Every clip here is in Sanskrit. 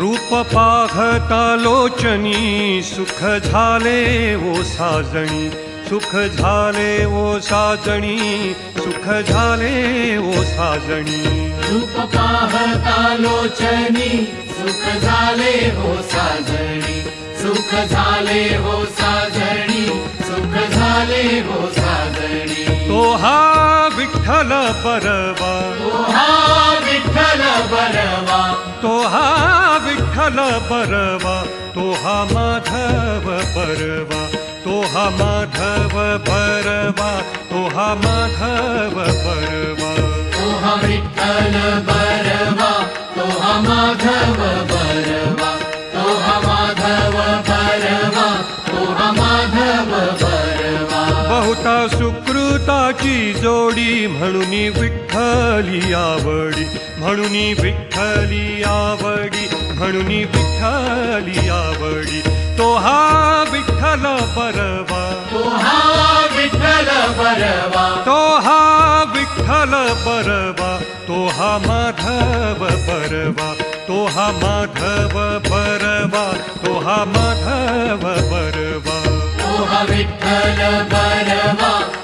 रूप पाहता लोचनी सुख झाले ओ साजणी सुख झाले ओ साजणी सुख झाले ओ साजणी रूप पाहता लोचनी सुख झाले हो साजणी सुख झाले हो साजणी सुख झाले हो साजणी तो हा विठ्ठल परवा। तो हा परवा तो हा माधव परवा तो हा माधव परवा तो हा माधव परवा। तो हा विठ्ठल परवा तो हा माधव परवा तो हा माधव परवा तो हा माधव परवा। बहुता सुख सुकृताची जोडी म्हणून विठ्ठली आवडी म्हणून विठ्ठली आवडी म्हणून विठ्ठली आवडी. तो हा विठ्ठल परवा. तो हा विठ्ठल बरवा तो हा विठ्ठल परवा. तो हा माधव परवा. तो हा माधव परवा. तो हा माधव परवा. तो हा विठ्ठल हा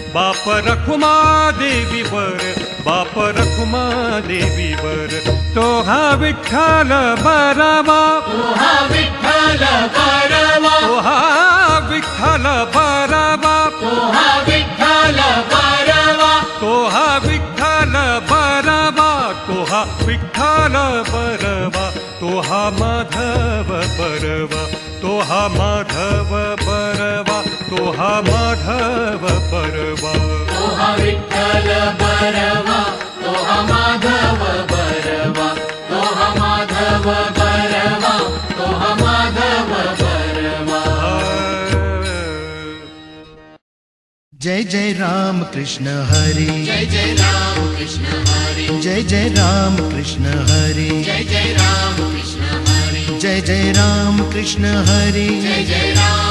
बाप रखुमा देवी वर बाप रखुमा देवी रकुमा देवीहा विठन बा तोहा विठन बा तोहा माधव बा तोहा माधव हा माधव बरवा तो हा विठ्ठल बरवा तो माधव बरवा तो हा माधव बरवा तो हा माधव बरवा जय जय राम कृष्ण हरि। जय जय राम कृष्ण हरि। जय जय राम कृष्ण हरि। जय जय राम कृष्ण हरि। जय जय राम कृष्ण हरि। जय जय राम